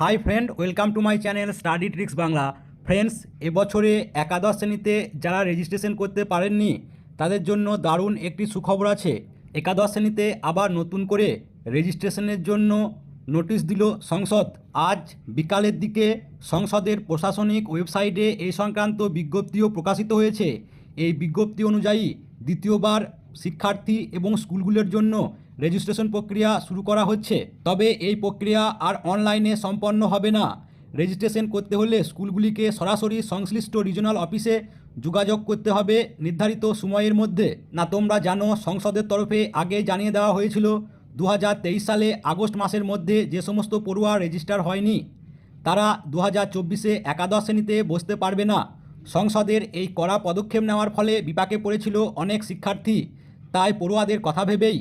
Hi friend welcome to my channel study tricks Bangla friends এবছরে একাদশ শ্রেণীতে যারা রেজিস্ট্রেশন করতে পারেননি, তাদের জন্য দারুণ একটি সুখবর আছে। একাদশ শ্রেণীতে আবার নতুন করে রেজিস্ট্রেশনের জন্য নোটিশ দিল সংসদ। আজ বিকালের দিকে সংসদের প্রশাসনিক ওয়েবসাইটে এই সংক্রান্ত বিজ্ঞপ্তিও প্রকাশিত হয়েছে। এই বিজ্ঞপ্তি অনুযায়ী দ্বিতীয়বার শিক্ষার্থী এবং স্কুলগুলোর জন্য রেজিস্ট্রেশন প্রক্রিয়া শুরু করা হচ্ছে। তবে এই প্রক্রিয়া আর অনলাইনে সম্পন্ন হবে না। রেজিস্ট্রেশন করতে হলে স্কুলগুলিকে সরাসরি সংশ্লিষ্ট রিজনাল অফিসে যোগাযোগ করতে হবে নির্ধারিত সময়ের মধ্যে। না, তোমরা জানো, সংসদের তরফে আগে জানিয়ে দেওয়া হয়েছিল দু হাজার তেইশ সালে আগস্ট মাসের মধ্যে যে সমস্ত পড়ুয়া রেজিস্টার হয়নি, তারা দু হাজার চব্বিশে একাদশ শ্রেণীতে বসতে পারবে না। সংসদের এই কড়া পদক্ষেপ নেওয়ার ফলে বিপাকে পড়েছিল অনেক শিক্ষার্থী। তাই পড়ুয়াদের কথা ভেবেই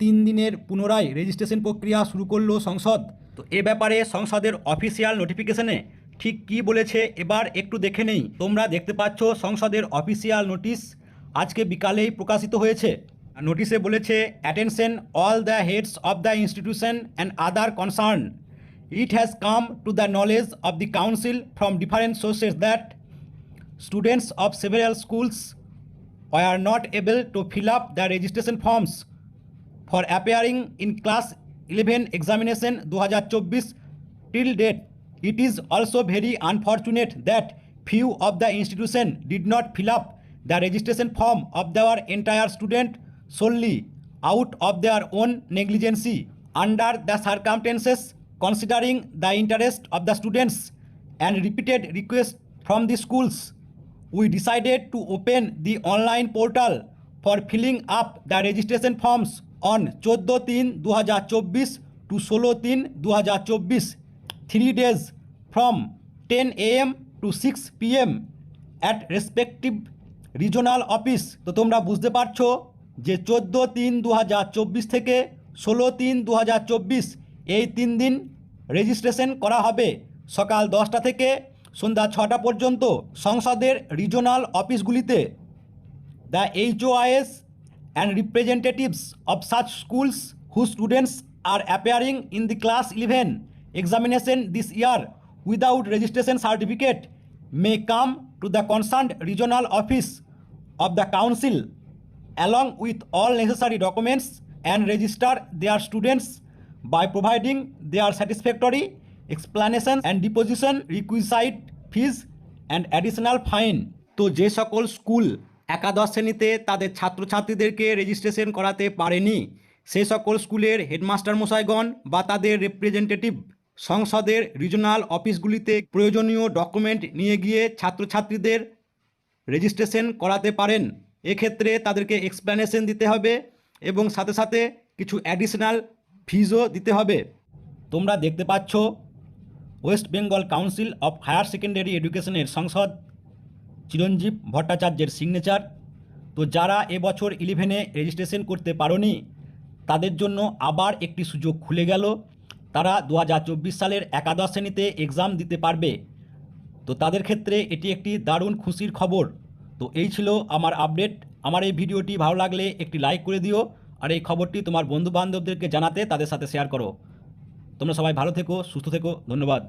তিন দিনের পুনরায় রেজিস্ট্রেশন প্রক্রিয়া শুরু করল সংসদ। তো এ ব্যাপারে সংসদের অফিসিয়াল নোটিফিকেশনে ঠিক কি বলেছে এবার একটু দেখে নেই। তোমরা দেখতে পাচ্ছ সংসদের অফিসিয়াল নোটিশ আজকে বিকালেই প্রকাশিত হয়েছে। নোটিশে বলেছে attention all the heads of the institution and other concern it has come to the knowledge of the council from different sources that students of several schools were not able to fill up the registration forms for appearing in class 11 examination 2024 till date it is also very unfortunate that few of the institution did not fill up the registration form of their entire student solely out of their own negligence under the circumstances considering the interest of the students and repeated requests from the schools we decided to open the online portal for filling up the registration forms on 14 তিন দু হাজার চব্বিশ two ষোলো তিন দু হাজার চব্বিশ three days from ten AM to six PM at respective regional office তো তোমরা বুঝতে পারছ যে চোদ্দ তিন দু থেকে ষোলো তিন দু এই তিন দিন রেজিস্ট্রেশন করা হবে সকাল দশটা থেকে সন্ধ্যা ছটা পর্যন্ত সংসদের regional অফিসগুলিতে the HOIs and representatives of such schools who students are appearing in the class eleven examination this year without registration certificate may come to the concerned regional office of the council along with all necessary documents and register their students by providing their satisfactory explanation and deposition, requisite fees and additional fine তো যে সকল school একাদশ শ্রেণীতে তাদের ছাত্রছাত্রীদেরকে registration করাতে পারেনি, সে সকল স্কুলের হেডমাস্টার মশাইগণ বা তাদের রিপ্রেজেন্টেটিভ সংসদের রিজনাল অফিসগুলিতে প্রয়োজনীয় ডকুমেন্ট নিয়ে গিয়ে ছাত্রছাত্রীদের রেজিস্ট্রেশন করাতে পারেন। এক্ষেত্রে তাদেরকে এক্সপ্লানেশন দিতে হবে এবং সাথে সাথে কিছু অ্যাডিশনাল ফিজও দিতে হবে। তোমরা দেখতে পাচ্ছ west Bengal council of higher secondary এডুকেশনের সংসদ চিরঞ্জীব ভট্টাচার্যের সিগনেচার। তো যারা এবছর ইলেভেনে রেজিস্ট্রেশন করতে পারোনি, তাদের জন্য আবার একটি সুযোগ খুলে গেল। তারা দু হাজার চব্বিশ সালের একাদশ শ্রেণীতে এক্সাম দিতে পারবে। তো তাদের ক্ষেত্রে এটি একটি দারুণ খুশির খবর। তো এই ছিল আমার আপডেট আমার এই ভিডিওটি ভালো লাগলে একটি লাইক করে দিও। আর এই খবরটি তোমার বন্ধু বান্ধবদেরকে জানাতে তাদের সাথে শেয়ার করো। তোমরা সবাই ভালো থেকো, সুস্থ থেকো, ধন্যবাদ।